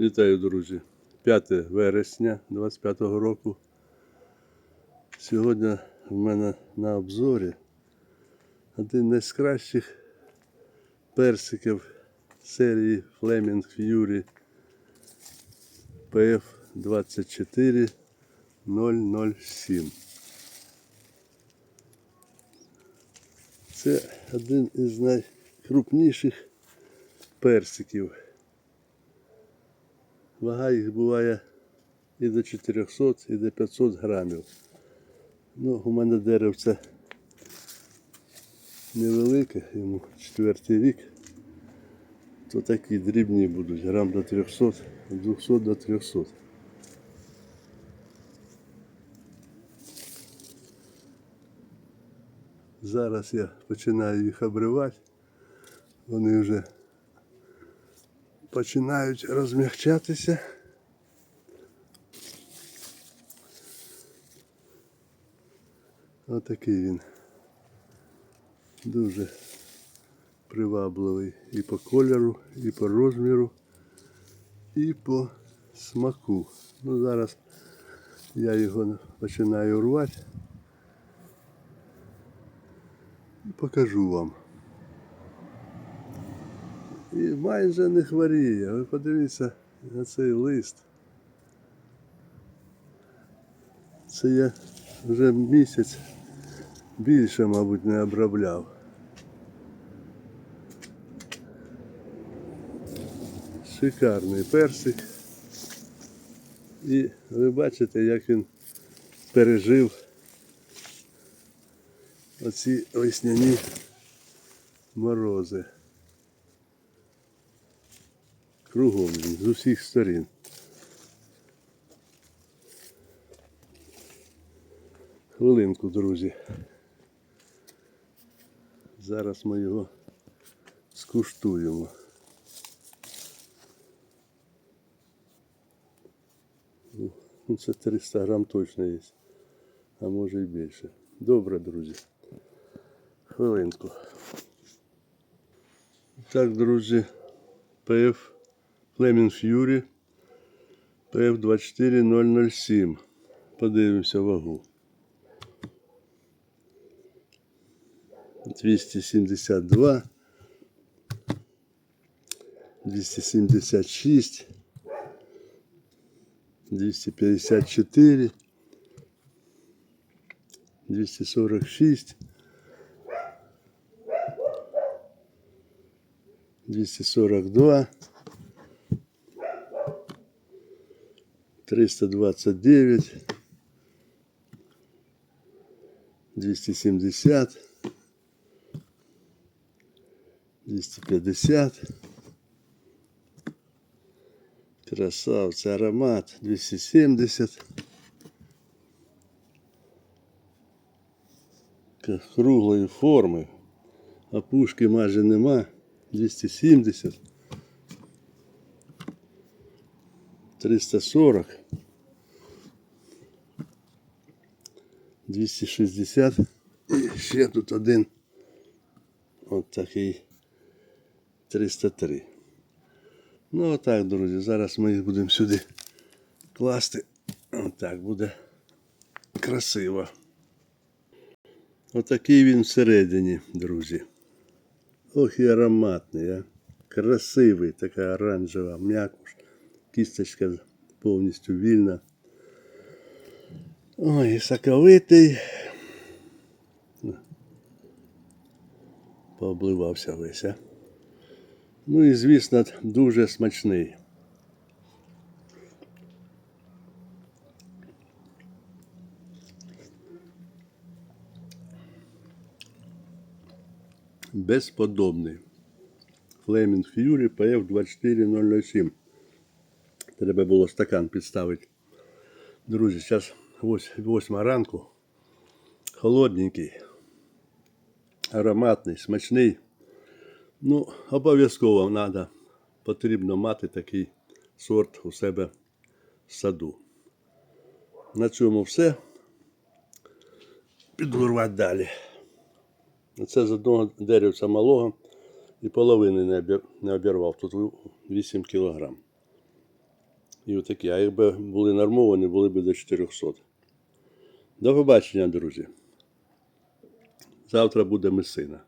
Вітаю, друзі. 5 вересня 25 року. Сьогодні в мене на обзорі один з кращих персиків серії Fleming Fury PF 24007. Це один із найкрупніших персиків. Вага їх буває і до 400, і до 500 грамів. Ну, у мене деревце невелике, йому четвертий рік. То такі дрібні будуть, грам до 300, 200 до 300. Зараз я починаю їх обривати. Вони вже починають розмягчатися. Отакий він. Дуже привабливий і по кольору, і по розміру, і по смаку. Ну, зараз я його починаю рвати і покажу вам. І майже не хворіє. Ви подивіться на цей лист. Це я вже місяць більше, мабуть, не обробляв. Шикарний персик. І ви бачите, як він пережив оці весняні морози. Кругом з усіх сторін. Хвилинку, друзі. Зараз ми його скуштуємо. Ну, це 300 грам точно є, а може і більше. Добре, друзі. Хвилинку. Так, друзі, PF Fleming Fury PF 24007. Подивимося вагу. 272, 276, 254, 246, 242, 329, 270, 250. Красавця, аромат 270. К- Круглої форми. А пушки майже нема. 270. 340. 260. І ще тут один. От такий 303. Ну отак, друзі. Зараз ми їх будемо сюди класти. Отак буде красиво. Отакий він всередині, друзі. Ох і ароматний, а. Красивий, така оранжева м'якуш. Кісточка повністю вільна. Ой, і соковитий. Пообливався весь, а. Ну і, звісно, дуже смачний. Безподобний. Flaming Fury PF 24007. Треба було стакан підставити. Друзі, зараз 8 ранку. Холодненький, ароматний, смачний. Ну, обов'язково треба, потрібно мати такий сорт у себе в саду. На цьому все. Піду далі. Це з одного деревця малого і половини не обірвав. Тут 8 кілограм. І отакі. А якби були нормовані, були б до 400. До побачення, друзі. Завтра буде месина.